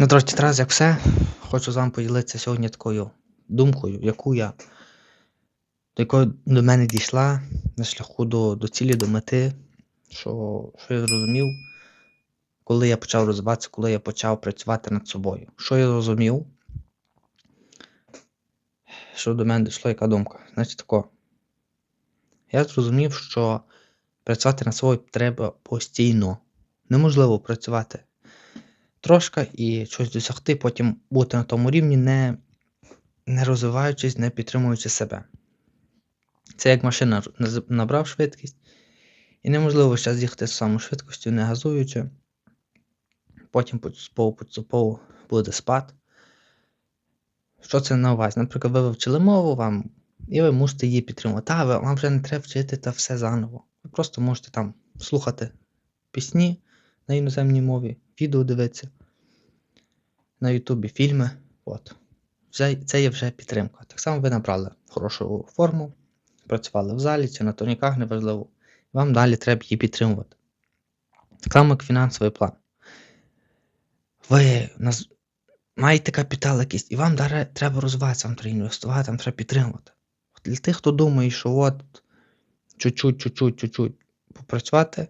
Ну, трошки раз, як все, хочу з вами поділитися сьогодні такою думкою, яку я, до якої до мене дійшла на шляху до, до цілі, до мети, що, що я зрозумів, коли я почав розвиватися, коли я почав працювати над собою. Що я зрозумів? Що до мене дійшла яка думка? Значить тако. Я зрозумів, що працювати над собою треба постійно. Неможливо працювати трошки і щось досягти, потім бути на тому рівні, не, не розвиваючись, не підтримуючи себе. Це як машина набрав швидкість, і неможливо зараз їхати з самою швидкістю, не газуючи. Потім поступово буде спад. Що це на увазі? Наприклад, ви вивчили мову вам, і ви мусите її підтримувати. Ви- вам вже не треба вчити та все заново. Ви просто можете там слухати пісні на іноземній мові, відео дивитися, на Ютубі фільми. От. Вже, це є вже підтримка. Так само ви набрали хорошу форму, працювали в залі чи на турніках, неважливо. Вам далі треба її підтримувати. Так само, як фінансовий план. Ви наз... маєте капітал якийсь, і вам далі треба розвиватися, вам треба інвестувати, вам треба підтримувати. От Для тих, хто думає, що от чуть-чуть, чуть-чуть, чуть-чуть попрацювати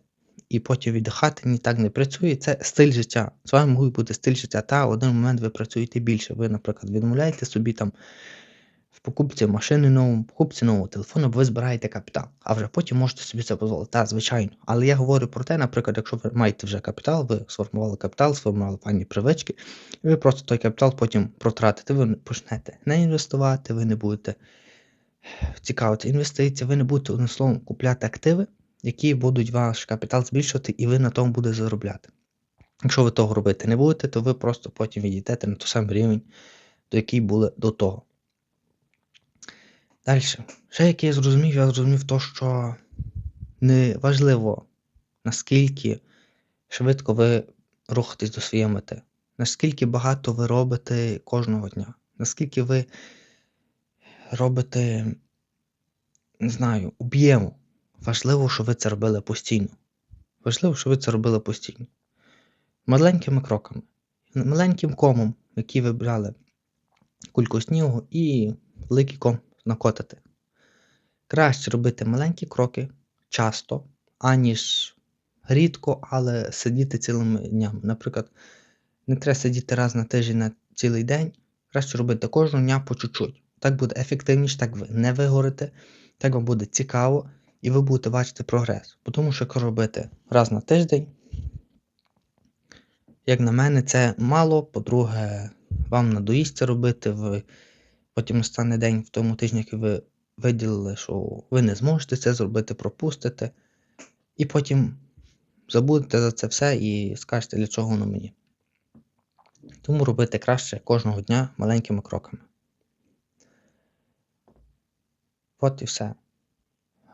і потім віддихати, ні так не працює. Це стиль життя. З вами може бути стиль життя. Та в один момент ви працюєте більше. Ви, наприклад, відмовляєте собі там в покупці машини новому, покупці нового телефону, ви збираєте капітал, а вже потім можете собі це дозволити. Так, звичайно. Але я говорю про те, наприклад, якщо ви маєте вже капітал, ви сформували капітал, сформували певні привички, і ви просто той капітал потім протратите, ви почнете не інвестувати, ви не будете цікавити інвестиції, ви не будете одним словом купляти активи, які будуть ваш капітал збільшувати, і ви на тому будете заробляти. Якщо ви того робити не будете, то ви просто потім відійдете на той самий рівень, до який були до того. Далі. Ще як я зрозумів, я зрозумів то, що не важливо, наскільки швидко ви рухаєтесь до своєї мети, наскільки багато ви робите кожного дня, наскільки ви робите, не знаю, об'єму. Важливо, що ви це робили постійно. Важливо, що ви це робили постійно. Маленькими кроками, маленьким комом, який ви брали кульку снігу і великий ком накотити. Краще робити маленькі кроки часто, аніж рідко, але сидіти цілими днями. Наприклад, не треба сидіти раз на тиждень на цілий день, краще робити кожного дня по чуть-чуть. Так буде ефективніше, так ви не вигорите, так вам буде цікаво і ви будете бачити прогрес. Тому що робити раз на тиждень, як на мене, це мало. По-друге, вам надоїсть це робити, ви потім настане день в тому тижні, який ви виділили, що ви не зможете це зробити, пропустите, і потім забудете за це все і скажете, для чого воно мені. Тому робити краще кожного дня маленькими кроками. От і все.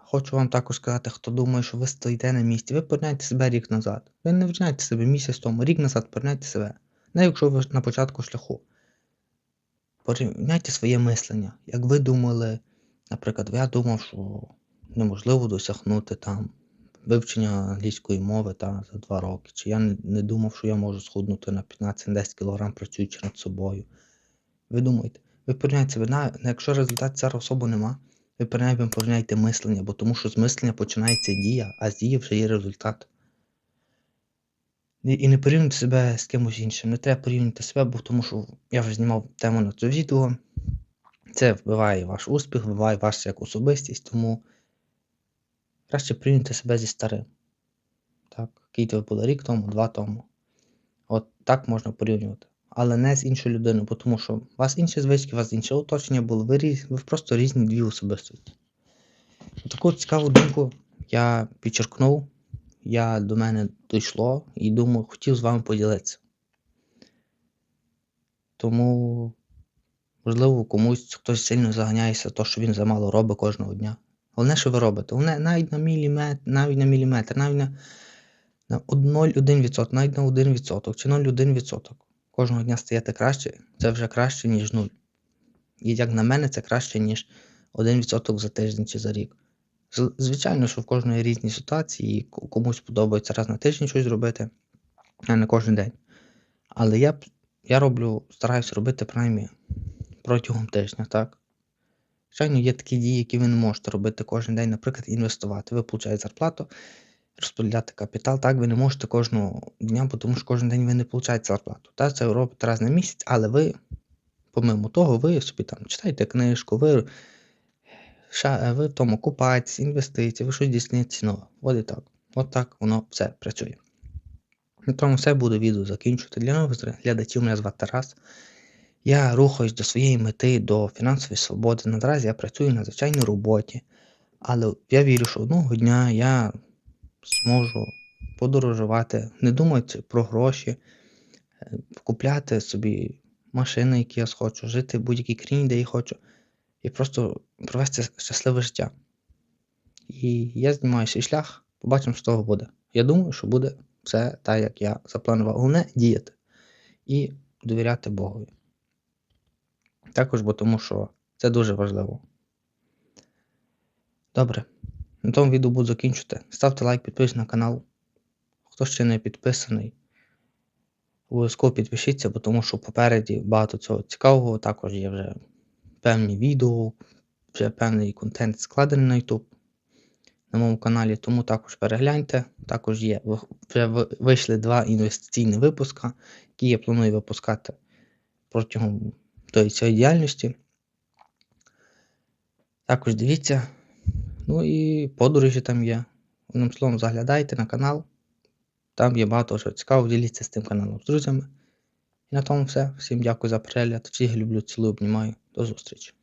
Хочу вам також сказати, хто думає, що ви стоїте на місці, ви порівняйте себе рік назад. Ви не вчиняйте себе місяць тому, рік назад порівняйте себе. Навіть якщо ви на початку шляху. Порівняйте своє мислення. Як ви думали, наприклад, я думав, що неможливо досягнути там вивчення англійської мови та, за 2 роки. Чи я не, не думав, що я можу схуднути на 15-10 кг працюючи над собою. Ви думаєте, ви порівняйте себе, якщо результатів зараз особо нема, ви принаймні порівняйте мислення, бо тому що з мислення починається дія, а з дії вже є результат. І не порівнюйте себе з кимось іншим. Не треба порівнювати себе, бо тому що я вже знімав тему на це відео. Це вбиває ваш успіх, вбиває вас як особистість, тому краще порівнюйте себе зі старим. Так, який ви були рік тому, два тому. От так можна порівнювати. Але не з іншою людиною, тому що у вас інші звички, у вас інше оточення було, ви, різ... ви просто різні дві особистості. Таку цікаву думку я підчеркнув, я до мене дійшло і думаю, хотів з вами поділитися. Тому, можливо, комусь хтось сильно заганяється, то, що він замало робить кожного дня. Головне, що ви робите. Головне, навіть на міліметр, навіть на міліметр, навіть на, на 0,1%, навіть на 1% чи 0,1%. Кожного дня стаєте краще, це вже краще, ніж 0. І як на мене, це краще, ніж 1% за тиждень чи за рік. Звичайно, що в кожної різні ситуації, комусь подобається раз на тиждень щось зробити, а не кожен день. Але я я роблю, стараюсь робити принаймні протягом тижня, так? Звичайно, є такі дії, які ви не можете робити кожен день, наприклад, інвестувати. Ви получаєте зарплату, розподіляти капітал. Так, ви не можете кожного дня, тому що кожен день ви не получаєте зарплату. Так, це робите раз на місяць, але ви, помимо того, ви собі там читаєте книжку, ви, ви в тому купаєтесь, інвестиції, ви щось дійсните нове. От і так. От так воно все працює. На тому все буду відео закінчувати. Для нових глядачів мене звати Тарас. Я рухаюсь до своєї мети, до фінансової свободи. Наразі я працюю на звичайній роботі, але я вірю, що одного дня я зможу подорожувати, не думати про гроші, е, купляти собі машини, які я схочу, жити в будь-якій країні, де я хочу, і просто провести щасливе життя. І я знімаю свій шлях, побачимо, що того буде. Я думаю, що буде все так, як я запланував. Головне діяти і довіряти Богові. Також, бо тому що це дуже важливо. Добре. На тому відео буду закінчувати. Ставте лайк, підписуйтесь на канал. Хто ще не підписаний, обов'язково підпишіться, бо тому що попереді багато цього цікавого. Також є вже певні відео, вже певний контент складений на YouTube на моєму каналі, тому також перегляньте. Також є вже вийшли два інвестиційні випуска, які я планую випускати протягом цієї діяльності. Також дивіться. Ну і подорожі там є. Одним словом, заглядайте на канал. Там є багато чого цікавого, діліться з тим каналом з друзями. І на тому все. Всім дякую за перегляд. Всіх люблю, цілую, обнімаю. До зустрічі.